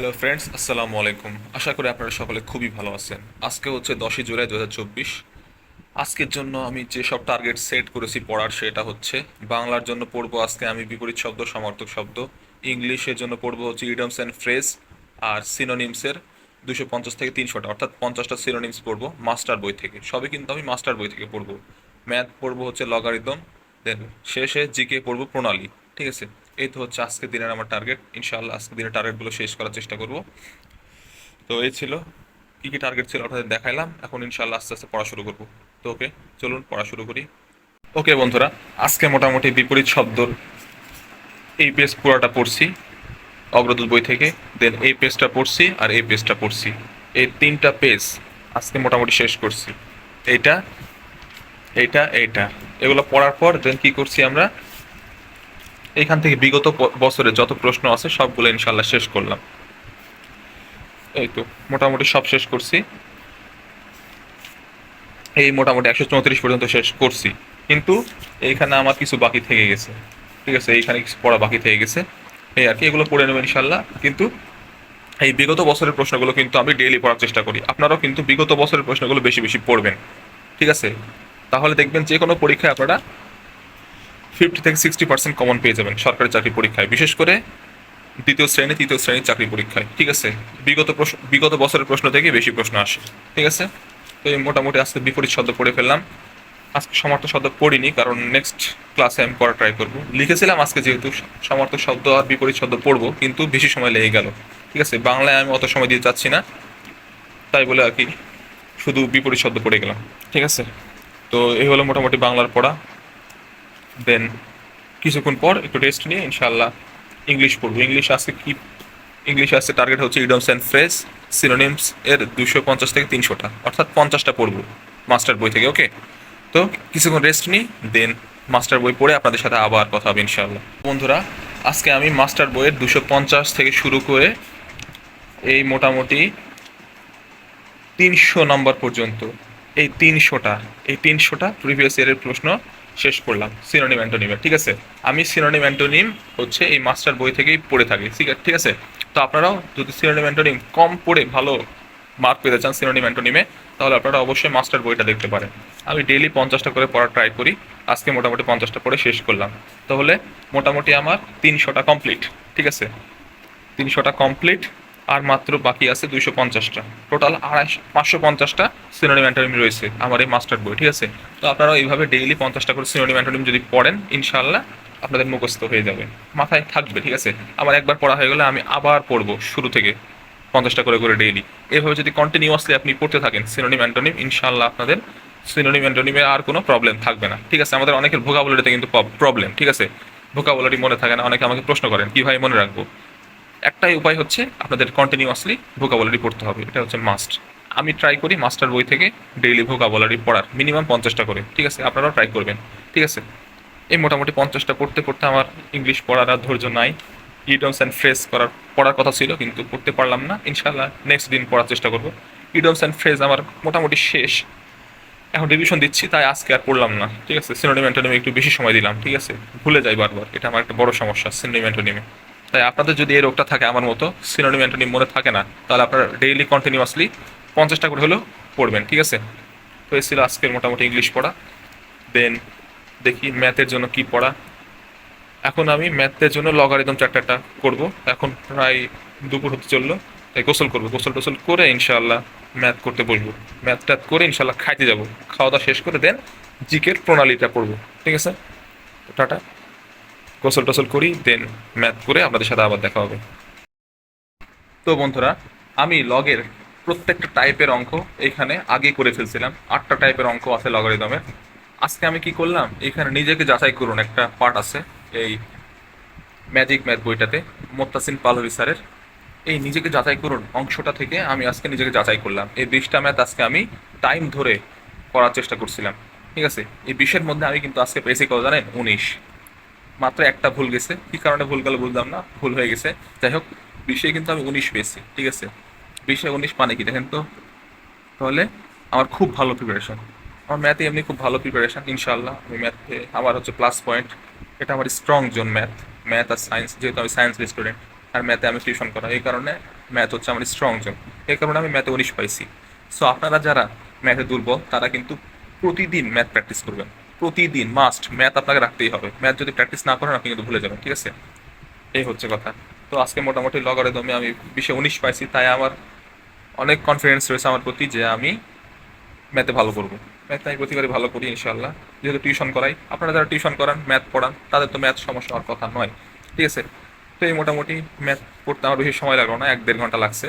Hello friends আসসালামু আলাইকুম। আশা করি আপনারা সকলে খুবই ভালো আছেন। আজকে হচ্ছে দশই জুলাই দু হাজার চব্বিশ। আজকের জন্য আমি যে সব টার্গেট সেট করেছি পড়ার, সেটা হচ্ছে বাংলার জন্য পড়ব আজকে আমি বিপরীত শব্দ, সমার্থক শব্দ। ইংলিশের জন্য পড়ব হচ্ছে ইডমস অ্যান্ড ফ্রেজ আর সিনোনিমসের দুশো পঞ্চাশ থেকে তিনশোটা, অর্থাৎ পঞ্চাশটা সিনোনিমস পড়ব মাস্টার বই থেকে। সবই কিন্তু আমি মাস্টার বই থেকে পড়ব। ম্যাথ পড়ব হচ্ছে লগারিদম দেন শেষে জিকে পড়ব প্রণালী, ঠিক আছে? এই তো হচ্ছে আজকের দিনের আমার টার্গেট ইনশাআল্লাহ আজকের দিনের টার্গেটগুলো শেষ করার চেষ্টা করব। তো এই ছিল, কী কী টার্গেট ছিল আপনাদের দেখাইলাম। এখন ইনশাআল্লাহ আস্তে আস্তে পড়া শুরু করব। তো ওকে, চলুন পড়া শুরু করি। ওকে বন্ধুরা, আজকে মোটামুটি বিপরীত শব্দর এই পেজ পুরোটা পড়ছি, অগ্রদূত বই থেকে। দেন এই পেজটা পড়ছি আর এই পেজটা পড়ছি। এই তিনটা পেজ আজকে মোটামুটি শেষ করছি। এইটা এইটা এইটা। এগুলো পড়ার পর দেন কি করছি আমরা? এখান থেকে বিগত বছরে যত প্রশ্ন আছে সবগুলো ইনশাল্লাহ শেষ করলাম। এই তো, মোটামুটি সব শেষ করছি। এই মোটামুটি একশো চৌত্রিশ পর্যন্ত শেষ করছি। কিন্তু এইখানে আমার কিছু বাকি থেকে গেছে। ঠিক আছে, এইখানে কিছু পড়া বাকি থেকে গেছে। এই আর কি, এগুলো পড়ে নেবেন ইনশাল্লাহ কিন্তু এই বিগত বছরের প্রশ্নগুলো কিন্তু আমি ডেইলি পড়ার চেষ্টা করি। আপনারাও কিন্তু বিগত বছরের প্রশ্নগুলো বেশি বেশি পড়বেন। ঠিক আছে? তাহলে দেখবেন যে কোনো পরীক্ষায় আপনারা ফিফটি থেকে সিক্সটি পার্সেন্ট কমন পেয়ে যাবেন সরকারি চাকরি পরীক্ষায়, বিশেষ করে দ্বিতীয় শ্রেণি, তৃতীয় শ্রেণির চাকরি পরীক্ষায়, ঠিক আছে? বিগত প্রশ্ন, বিগত বছরের প্রশ্ন থেকে বেশি প্রশ্ন আসে, ঠিক আছে? তো এই মোটামুটি আজকে বিপরীত শব্দ পড়ে ফেললাম। আজকে সমার্থ শব্দ পড়িনি, কারণ নেক্সট ক্লাসে আমি পড়া ট্রাই করব। লিখেছিলাম আজকে যেহেতু সমার্থ শব্দ আর বিপরীত শব্দ পড়ব, কিন্তু বেশি সময় লেগে গেল, ঠিক আছে? বাংলায় আমি অত সময় দিতে চাচ্ছি না, তাই বলে আর কি শুধু বিপরীত শব্দ পড়ে গেলাম, ঠিক আছে? তো এই হলো মোটামুটি বাংলার পড়া। দেন কিছুক্ষণ পর একটু রেস্ট নিয়ে ইনশাল্লাহ ইংলিশ পড়ব। ইংলিশ আজকে কি ইংলিশ আসছে টার্গেট হচ্ছে ইডমস অ্যান্ড ফ্রেজ সিনোনিমস এর দুশো পঞ্চাশ থেকে তিনশোটা অর্থাৎ পঞ্চাশটা পড়ব মাস্টার বই থেকে ওকে তো কিছুক্ষণ রেস্ট নিই দেন মাস্টার বই পড়ে আপনাদের সাথে আবার কথা হবে ইনশাল্লাহ বন্ধুরা, আজকে আমি মাস্টার বইয়ের দুশো পঞ্চাশ থেকে শুরু করে এই মোটামুটি তিনশো নম্বর পর্যন্ত, এই তিনশোটা এই তিনশোটা প্রিভিয়াস ইয়ারের প্রশ্ন শেষ করলাম সিনোনিম অ্যান্টোনিমের ঠিক আছে? আমি সিনোনিম অ্যান্টোনিম হচ্ছে এই মাস্টার বই থেকেই পড়ে থাকি, ঠিক আছে? তো আপনারাও যদি সিনোনিম অ্যান্টোনিম কম পড়ে ভালো মার্ক পেতে চান সিনোনিম অ্যান্টোনিমে তাহলে আপনারা অবশ্যই মাস্টার বইটা দেখতে পারেন। আমি ডেইলি পঞ্চাশটা করে পড়া ট্রাই করি, আজকে মোটামুটি পঞ্চাশটা পড়ে শেষ করলাম। তাহলে মোটামুটি আমার তিনশোটা কমপ্লিট ঠিক আছে? তিনশোটা কমপ্লিট আর মাত্র বাকি আছে দুইশো পঞ্চাশটা। টোটাল আড়াইশো, পাঁচশো পঞ্চাশটা সিনোনিম অ্যান্টোনিম রয়েছে আমার এই মাস্টার বই ঠিক আছে? তো আপনারা এইভাবে ডেইলি পঞ্চাশটা করে সিনোনিম অ্যান্টোনিম যদি পড়েন ইনশাল্লাহ আপনাদের মুখস্থ হয়ে যাবে। মাথায় থাকবে, ঠিক আছে? আমার একবার পড়া হয়ে গেলে আমি আবার পড়ব শুরু থেকে পঞ্চাশটা করে করে ডেইলি এভাবে যদি কন্টিনিউয়াসলি আপনি পড়তে থাকেন সিনোনিম অ্যান্টোনিম ইনশাল্লাহ আপনাদের সিনোনিম অ্যান্টোনিমে আর কোনো প্রবলেম থাকবে না। ঠিক আছে? আমাদের অনেকের ভোকাবুলারিতে কিন্তু প্রবলেম ঠিক আছে? ভোকাবুলারি মনে থাকে না, অনেকে আমাকে প্রশ্ন করেন কীভাবে মনে রাখব? একটাই উপায় হচ্ছে আপনাদের কন্টিনিউয়াসলি ভোকাবুলারি পড়তে হবে, এটা হচ্ছে মাস্ট আমি ট্রাই করি মাস্টার বই থেকে ডেইলি ভোকাবুলারি পড়ার মিনিমাম পঞ্চাশটা করে, ঠিক আছে? আপনারাও ট্রাই করবেন, ঠিক আছে? এই মোটামুটি পঞ্চাশটা পড়তে পড়তে আমার ইংলিশ পড়ার আর ধৈর্য নাই ইডমস অ্যান্ড ফ্রেজ করার, পড়ার কথা ছিল, কিন্তু পড়তে পারলাম না ইনশাল্লাহ নেক্সট দিন পড়ার চেষ্টা করব। ইডমস অ্যান্ড ফ্রেজ আমার মোটামুটি শেষ, এখন রিভিশন দিচ্ছি, তাই আজকে আর পড়লাম না, ঠিক আছে? সিনোনিম একটু বেশি সময় দিলাম, ঠিক আছে? ভুলে যাই বারবার, এটা আমার একটা বড় সমস্যা সিনোনিম অ্যান্টোনিমে তাই আপনাদের যদি এই রোগটা থাকে আমার মতো সিনোনিম অ্যান্টোনিম মনে থাকে না, তাহলে আপনারা ডেইলি কন্টিনিউয়াসলি পঞ্চাশটা করে হলেও পড়বেন, ঠিক আছে? তো এই ছিল আজকের মোটামুটি ইংলিশ পড়া। দেন দেখি ম্যাথের জন্য কি পড়া। এখন আমি ম্যাথের জন্য লগারিদম চ্যাপ্টারটা করব। এখন প্রায় দুপুর হতে চলল, তাই গোসল করব। গোসল টোসল করে ইনশাল্লাহ ম্যাথ করতে বসবো। ম্যাথ ট্যাথ করে ইনশাল্লাহ খাইতে যাব। খাওয়া দাওয়া শেষ করে দেন জিকের প্রণালীটা পড়ব, ঠিক আছে? টাটা। গোসল টোসল করি দেন ম্যাথ করে আপনাদের সাথে আবার দেখা হবে। তো বন্ধুরা, আমি লগের প্রত্যেকটা টাইপের অঙ্ক এখানে আগে করে ফেলছিলাম। আটটা টাইপের অঙ্ক আছে লগারিদমের আজকে আমি কি করলাম? এখানে নিজেকে যাচাই করুন, একটা পার্ট আছে, এই ম্যাজিক ম্যাথ বইটাতে, মোত্তাসিন পালভি স্যারের। এই নিজেকে যাচাই করুন, অংশটা থেকে আমি আজকে নিজেকে যাচাই করলাম। এই বিশটা ম্যাথ আজকে আমি টাইম ধরে করার চেষ্টা করছিলাম। ঠিক আছে? এই বিশের মধ্যে আমি কিন্তু আজকে পেয়েছি কত জানেন? উনিশ। মাত্র একটা ভুল গেছে। কি কারণে ভুল গেল বুঝলাম না, ভুল হয়ে গেছে। যাই হোক বিশে কিন্তু আমি উনিশ পেয়েছি, ঠিক আছে? বিশে উনিশ মানে কি? দেখেন তো, তাহলে আমার খুব ভালো প্রিপারেশন আমার ম্যাথে এমনি খুব ভালো প্রিপারেশন ইনশাল্লাহ আমি ম্যাথে আমার হচ্ছে প্লাস পয়েন্ট এটা আমার স্ট্রং জোন ম্যাথ ম্যাথ আর সায়েন্স যেহেতু আমি সায়েন্স স্টুডেন্ট আর ম্যাথে আমি টিউশন করা, এই কারণে ম্যাথ হচ্ছে আমার স্ট্রং জোন এই কারণে আমি ম্যাথে উনিশ পাইছি। সো আপনারা যারা ম্যাথে দুর্বল, তারা কিন্তু প্রতিদিন ম্যাথ প্র্যাকটিস করবেন। প্রতিদিন মাস্ট ম্যাথ আপনাকে রাখতেই হবে। ম্যাথ যদি প্র্যাকটিস না করেন, আপনি কিন্তু ভুলে যাবেন, ঠিক আছে? এই হচ্ছে কথা। তো আজকে মোটামুটি লগারে দমে আমি বিশে উনিশ পাইছি, তাই আমার অনেক কনফিডেন্স রয়েছে আমার প্রতি যে আমি ম্যাথে ভালো করব। ম্যাথ আমি প্রতিবারই ভালো করি ইনশাল্লাহ যেহেতু টিউশন করাই, আপনারা যারা টিউশন করান ম্যাথ পড়ান, তাদের তো ম্যাথ সমস্যা হওয়ার কথা নয়, ঠিক আছে? তো এই মোটামুটি ম্যাথ পড়তে আমার বেশি সময় লাগল না, এক দেড় ঘণ্টা লাগছে।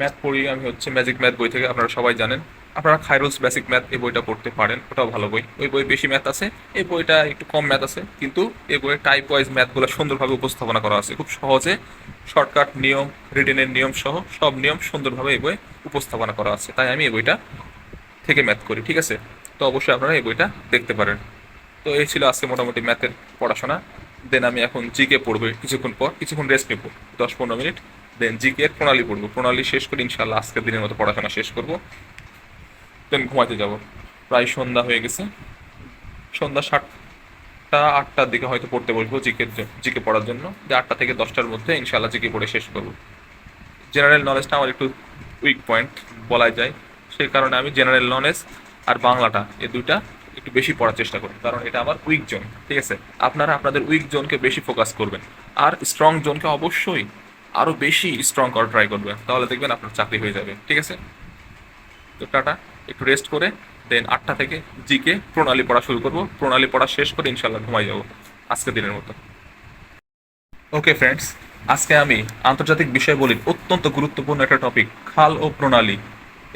ম্যাথ পড়ি আমি হচ্ছে ম্যাজিক ম্যাথ বই থেকে, আপনারা সবাই জানেন। আপনারা খাইরুলস বেসিক ম্যাথ এই বইটা পড়তে পারেন, ওটাও ভালো বই। ওই বই বেশি ম্যাথ আছে, এই বইটা একটু কম ম্যাথ আছে, কিন্তু এই বইয়ের টাইপ ওয়াইজ ম্যাথগুলো সুন্দরভাবে উপস্থাপনা করা আছে। খুব সহজে শর্টকাট নিয়ম রিটেনের নিয়ম সহ সব নিয়ম সুন্দরভাবে এই বই উপস্থাপনা করা আছে। তাই আমি এই বইটা থেকে ম্যাথ করি, ঠিক আছে? তো অবশ্যই আপনারা এই বইটা দেখতে পারেন। তো এই ছিল আজকে মোটামুটি ম্যাথের পড়াশোনা। দেন আমি এখন জিকে পড়ব, কিছুক্ষণ পর, কিছুক্ষণ রেস্ট নেব। দশ পনেরো মিনিট দেন জিকে প্রণালী পড়ব। প্রণালী শেষ করে ইনশাল্লাহ আজকের দিনের মতো পড়াশোনা শেষ করব। দেন ঘুমাতে যাব। প্রায় সন্ধ্যা হয়ে গেছে। সন্ধ্যা সাতটা, আটটার দিকে হয়তো পড়তে বসবো জিকে জিকে পড়ার জন্য। যে আটটা থেকে দশটার মধ্যে ইনশাল্লাহ জিকে পড়ে শেষ করব। জেনারেল নলেজটা আমার একটু উইক পয়েন্ট বলা যায়। সেই কারণে আমি জেনারেল নলেজ আর বাংলাটা এই দুইটা একটু বেশি পড়ার চেষ্টা করি। কারণ এটা আমার উইক জোন ঠিক আছে? আপনারা আপনাদের উইক জোনকে বেশি ফোকাস করবেন। আর স্ট্রং জোনকে অবশ্যই আরও বেশি স্ট্রং করার ট্রাই করবেন। তাহলে দেখবেন আপনার চাকরি হয়ে যাবে, ঠিক আছে? তো টাটা। একটু রেস্ট করে দেন আটটা থেকে জিকে প্রণালী পড়া শুরু করব। প্রণালী পড়া শেষ করে ইনশাল্লাহ ঘুমাই যাব আজকের দিনের মতো। ওকে ফ্রেন্ডস আজকে আমি আন্তর্জাতিক বিষয়বলির অত্যন্ত গুরুত্বপূর্ণ একটা টপিক খাল ও প্রণালী।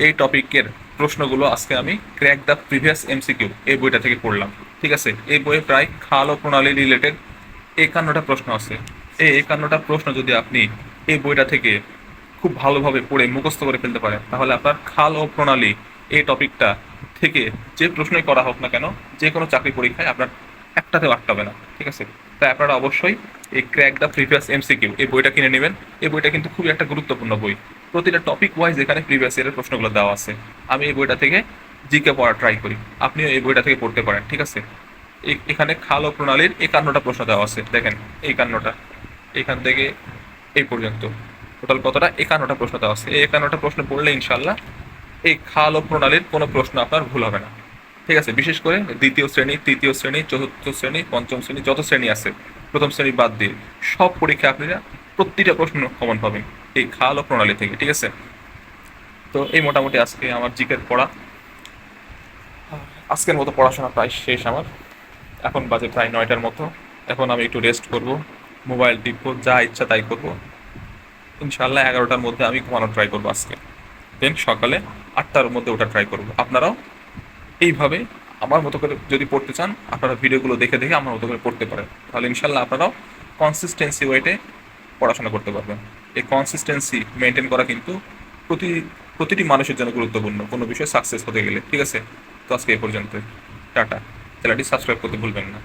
এই টপিকের প্রশ্নগুলো আজকে আমি ক্র্যাক দ্য প্রিভিয়াস এমসিকিউ এই বইটা থেকে পড়লাম। ঠিক আছে? এই বইয়ে প্রায় খাল ও প্রণালী রিলেটেড একান্নটা প্রশ্ন আছে। এই একান্নটা প্রশ্ন যদি আপনি এই বইটা থেকে খুব ভালোভাবে পড়ে মুখস্থ করে ফেলতে পারেন, তাহলে আপনার খাল ও প্রণালী এই টপিকটা থেকে যে প্রশ্নই করা হোক না কেন, যে কোনো চাকরি পরীক্ষায় আপনার একটাতেও আটকাবে না, ঠিক আছে? তাই আপনারা অবশ্যই এই ক্র্যাক দ্য প্রিভিয়াস এমসিকিউ এই বইটা কিনে নেবেন। এই বইটা কিন্তু খুবই একটা গুরুত্বপূর্ণ বই। প্রতিটা টপিক ওয়াইজ এখানে প্রিভিয়াস ইয়ারের প্রশ্নগুলো দেওয়া আছে। আমি এই বইটা থেকে জিকে পড়া ট্রাই করি। আপনিও এই বইটা থেকে পড়তে পারেন, ঠিক আছে? এখানে খাল ও প্রণালীর একান্নটা প্রশ্ন দেওয়া আছে, দেখেন একান্নটা এখান থেকে এই পর্যন্ত। টোটাল কতটা? একান্নটা প্রশ্ন দেওয়া আছে। এই একান্নটা প্রশ্ন পড়লে ইনশাল্লাহ এই খাল ও প্রণালীর কোনো প্রশ্ন আপনার ভুল হবে না। ঠিক আছে? বিশেষ করে দ্বিতীয় শ্রেণি, তৃতীয় শ্রেণি, চতুর্থ শ্রেণি, পঞ্চম শ্রেণি, যত শ্রেণি আছে, প্রথম শ্রেণি বাদ দিয়ে সব পরীক্ষা আপনারা প্রতিটা প্রশ্ন কমন পাবেন এই খাল ও প্রণালী থেকে, ঠিক আছে? তো এই মোটামুটি আজকে আমার জিকের পড়া। আজকের মতো পড়াশোনা প্রায় শেষ আমার। এখন বাজে প্রায় নয়টার মতো। এখন আমি একটু রেস্ট করব মোবাইল টিপবো, যা ইচ্ছা তাই করব। ইনশাল্লাহ এগারোটার মধ্যে আমি ঘুমানোর ট্রাই করব আজকে। দেন সকালে আটটার মধ্যে ওটা ট্রাই করব আপনারাও এইভাবে আমার মতো করে যদি পড়তে চান, আপনারা ভিডিওগুলো দেখে দেখে আমার মতো করে পড়তে পারেন। তাহলে ইনশাল্লাহ আপনারাও কনসিস্টেন্সি ওয়েটে পড়াশোনা করতে পারবেন। এই কনসিস্টেন্সি মেনটেন করা কিন্তু প্রতি, প্রতিটি মানুষের জন্য গুরুত্বপূর্ণ। কোনো বিষয়ে সাকসেস হতে গেলে। ঠিক আছে? তো আজকে এই পর্যন্ত টাটা। চ্যানেলটি সাবস্ক্রাইব করতে ভুলবেন না।